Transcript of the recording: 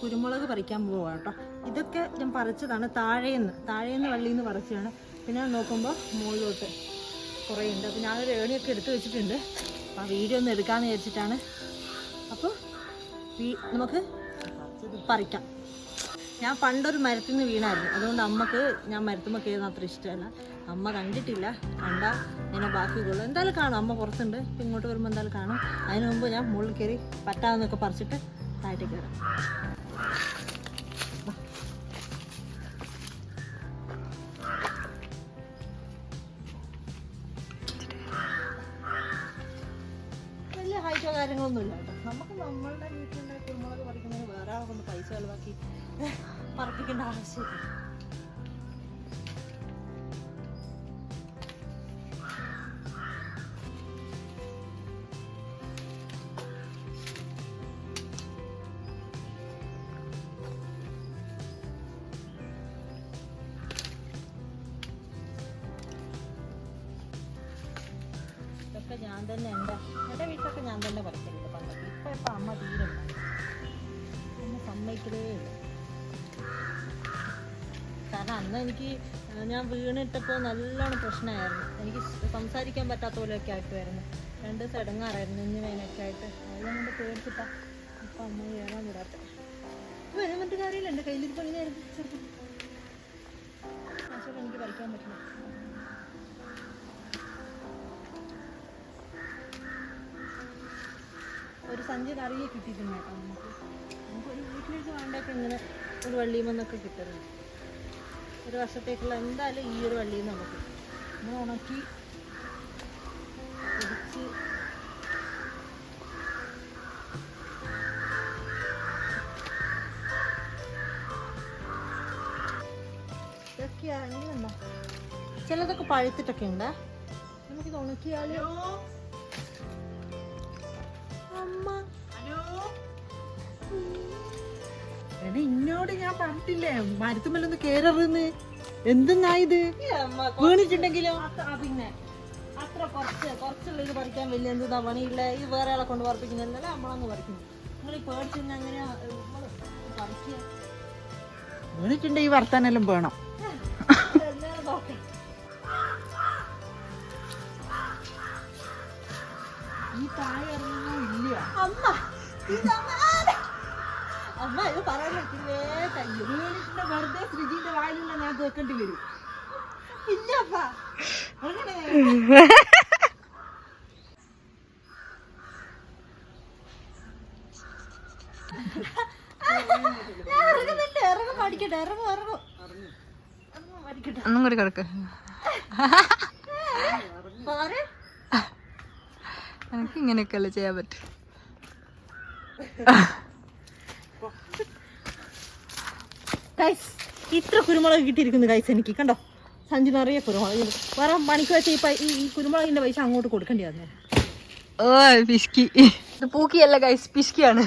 കുരുമുളക് പറിക്കാൻ പോവാ കേട്ടോ ഇതൊക്കെ ഞാൻ പറിച്ചതാണ് താഴേന്ന്. താഴേന്ന് വള്ളിയിൽ നിന്ന് പറിച്ചതാണ്. പിന്നെ നോക്കുമ്പോൾ മുകളിലോട്ട് കുറേ ഉണ്ട് അപ്പോൾ ഞാനൊരു ഏണിയൊക്കെ എടുത്ത് വെച്ചിട്ടുണ്ട്. അപ്പോൾ വീഡിയോ ഒന്ന് എടുക്കാമെന്ന് വിചാരിച്ചിട്ടാണ്. അപ്പോൾ നമുക്ക് പറിക്കാം. ഞാൻ പണ്ടൊരു മരത്തിൽ നിന്ന് വീണായിരുന്നു. അതുകൊണ്ട് അമ്മയ്ക്ക് ഞാൻ മരത്തുമ്പോൾ കയറുന്ന അത്ര ഇഷ്ടമല്ല. അമ്മ കണ്ടിട്ടില്ല. കണ്ടാൽ ഞാൻ ബാക്കിയുള്ളൂ എന്തായാലും കാണും. അമ്മ പുറത്തുണ്ട്. ഇങ്ങോട്ട് വരുമ്പോൾ എന്തായാലും കാണും. അതിന് മുമ്പ് ഞാൻ മുകളിൽ കയറി പറ്റാവുന്നൊക്കെ പറിച്ചിട്ട് താഴത്തേക്ക് കയറാം വലിയ ഹൈറ്റോ കാര്യങ്ങളൊന്നും ഇല്ല കേട്ടോ. നമുക്ക് നമ്മളുടെ വീട്ടിലുണ്ടായ കുരുമുളക് പറിക്കുന്നതിന് വേറെ ആളെ പൈസ ചെലവാക്കി പറപ്പിക്കേണ്ട ആവശ്യമില്ല. ഇതൊക്കെ ഞാൻ തന്നെ എന്റെ എന്റെ വീട്ടിലൊക്കെ ഞാൻ തന്നെ പറിക്കലുണ്ട് പണ്ടൊക്കെ ഇപ്പം ഇപ്പം അമ്മ തീരെ. അമ്മ സമ്മതിക്കലേ കാരണം അന്ന് എനിക്ക് ഞാൻ വീണിട്ടപ്പോൾ നല്ലോണം പ്രശ്നമായിരുന്നു എനിക്ക് സംസാരിക്കാൻ പറ്റാത്ത പോലെയൊക്കെ ആയിട്ടുമായിരുന്നു രണ്ട് ദിവസം ഇടങ്ങാറായിരുന്നു ഇന്ന് വേനൊക്കെ ആയിട്ട്. അതെല്ലാം കൊണ്ട് പേടിച്ചിട്ടാ ഇപ്പൊ അമ്മ കയറാൻ വിടാത്ത. വരാൻ മറ്റു കാര്യമില്ല. എന്റെ കയ്യിൽ ചെറുപ്പം. എനിക്ക് പഠിക്കാൻ പറ്റില്ല. ഒരു സഞ്ചി നിറയെ കിട്ടിയിട്ടുണ്ട് കേട്ടോ. നമുക്ക് നമുക്ക് ഒരു വീട്ടിലേക്ക് വേണ്ടൊക്കെ ഇങ്ങനെ ഒരു വള്ളിയിൽ നിന്നൊക്കെ കിട്ടുന്നത് ഒരു വർഷത്തേക്കുള്ള എന്തായാലും ഈ ഒരു വള്ളിയിൽ നിന്ന് നമുക്ക് നമ്മൾ ഉണക്കി പൊടിച്ച് ചിലതൊക്കെ പഴുത്തിട്ടൊക്കെ ഉണ്ട്? നമുക്കിത് ഉണക്കിയാലോ അമ്മ. എടാ ഇന്നോട് ഞാൻ പറഞ്ഞിട്ടില്ലേ മരുത്തുമല്ലൊന്ന് കേറരുന്ന്. എന്തെന്നാ ഇത്? വീണിട്ടുണ്ടെങ്കിലോ? പിന്നെ. അത്ര കുറച്ച് കുറച്ചുള്ള ഇത് പറിക്കാൻ വലിയ എന്താ പണിയില്ല ഇത് വേറെ ആളെ കൊണ്ട് പറപ്പിക്കുന്നതല്ല നമ്മളങ്ങ് പറിക്കുന്നു. നിങ്ങൾ ഈ പേടിച്ചിരുന്ന അങ്ങനെ പറിക്കുക? വീണിട്ടുണ്ട് ഈ വർത്താനെല്ലാം വേണം. ഈ താഴെ അമ്മ? അമ്മ ഇത് പറയാൻ പറ്റില്ലേ വെറുതെ ശ്രീജിന്റെ വായിലുള്ള ഞാൻ കേൾക്കേണ്ടി വരും. ഇല്ലപ്പ ഒന്നും കൂടി കിടക്ക്. എനിക്ക് ഇങ്ങനെയൊക്കെയല്ലേ ചെയ്യാൻ പറ്റും. ഗൈസ് ഇത്ര കുരുമുളക് കിട്ടിയിരിക്കുന്നു ഗൈസ് എനിക്ക്. കണ്ടോ? സഞ്ചി നിറയെ കുരുമുളക്. വേറെ പണിക്ക് വെച്ച ഈ കുരുമുളകിന്റെ പൈസ അങ്ങോട്ട് കൊടുക്കേണ്ടി വന്നു. ഓ പൂക്കിയല്ല ഗൈസ് പിഷ്കിയാണ്